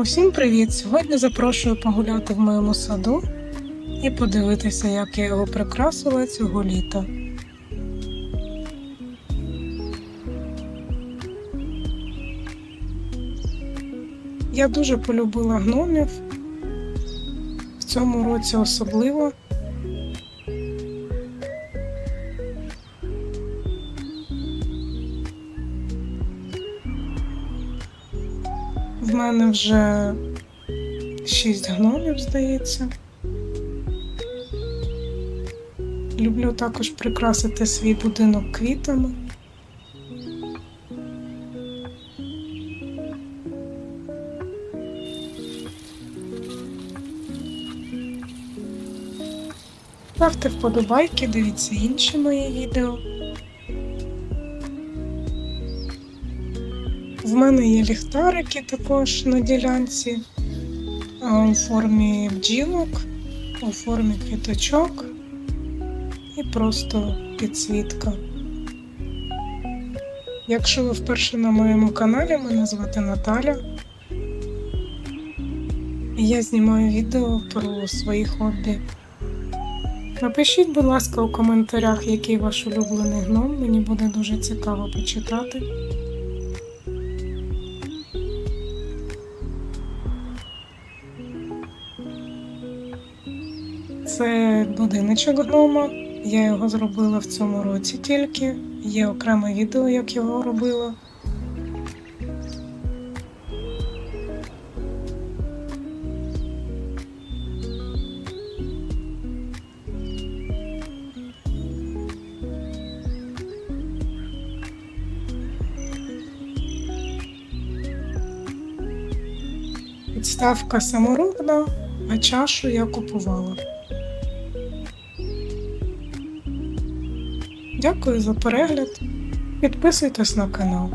Усім привіт! Сьогодні запрошую погуляти в моєму саду і подивитися, як я його прикрасила цього літа. Я дуже полюбила гномів в цьому році особливо. В мене вже шість гномів, здається. Люблю також прикрасити свій будинок квітами. Ставте вподобайки, дивіться інші мої відео. В мене є ліхтарики також на ділянці у формі бджілок, у формі квіточок і просто підсвітка. Якщо ви вперше на моєму каналі, мене звати Наталя. Я знімаю відео про свої хобі. Напишіть, будь ласка, у коментарях, який ваш улюблений гном. Мені буде дуже цікаво почитати. Це будиночок гнома. Я його зробила в цьому році тільки. Є окреме відео, як його робила. Підставка саморобна, а чашу я купувала. Дякую за перегляд. Підписуйтесь на канал.